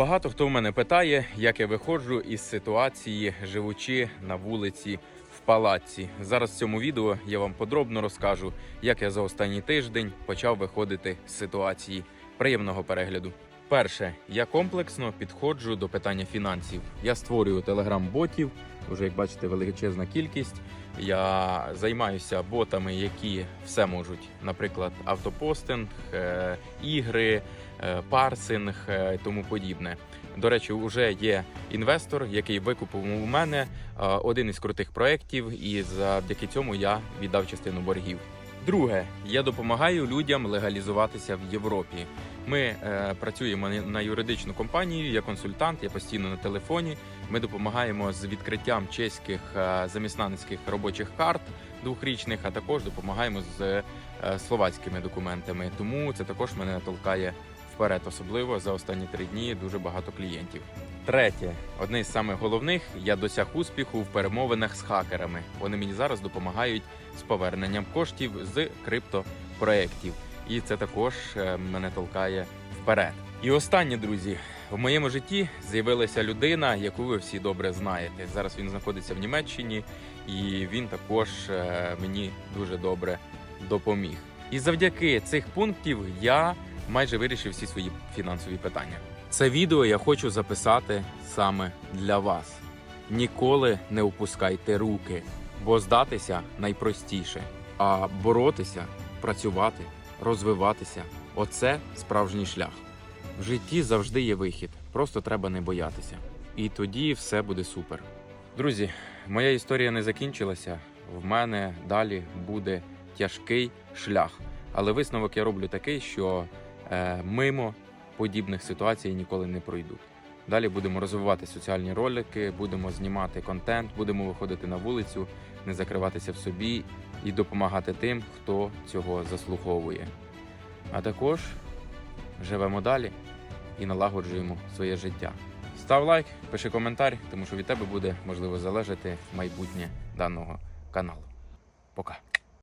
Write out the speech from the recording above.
Багато хто в мене питає, як я виходжу із ситуації, живучи на вулиці в палаці. Зараз в цьому відео я вам подробно розкажу, як я за останній тиждень почав виходити з ситуації. Приємного перегляду. Перше, я комплексно підходжу до питання фінансів. Я створюю телеграм-ботів, вже як бачите, величезна кількість. Я займаюся ботами, які все можуть, наприклад, автопостинг, е, ігри, е, парсинг, е, і тому подібне. До речі, вже є інвестор, який викупив у мене е, один із крутих проєктів, і завдяки цьому я віддав частину боргів. Друге, я допомагаю людям легалізуватися в Європі. Ми е, працюємо на- юридичну компанію, я консультант, я постійно на телефоні. Ми допомагаємо з відкриттям чеських е, заміснаницьких робочих карт двохрічних, а також допомагаємо з е, словацькими документами. Тому це також мене толкає вперед, особливо за останні три дні дуже багато клієнтів. Третє, одне з самих головних, я досяг успіху в перемовинах з хакерами. Вони мені зараз допомагають з поверненням коштів з криптопроєктів. І це також е, мене толкає вперед. І останнє, друзі, в моєму житті з'явилася людина, яку ви всі добре знаєте. Зараз він знаходиться в Німеччині, і він також е, мені дуже добре допоміг. І завдяки цих пунктів я майже вирішив всі свої фінансові питання. Це відео я хочу записати саме для вас. Ніколи не опускайте руки, бо здатися найпростіше, а боротися, працювати, розвиватися оце справжній шлях. В житті завжди є вихід, просто треба не боятися. І тоді все буде супер. Друзі, моя історія не закінчилася. В мене далі буде тяжкий шлях. Але висновок я роблю такий, що е, мимо подібних ситуацій ніколи не пройду. Далі будемо розвивати соціальні ролики, будемо знімати контент, будемо виходити на вулицю, не закриватися в собі і допомагати тим, хто цього заслуговує. А також живемо далі і налагоджуємо своє життя. Став лайк, пиши коментар, тому що від тебе буде можливо залежати майбутнє даного каналу. Пока.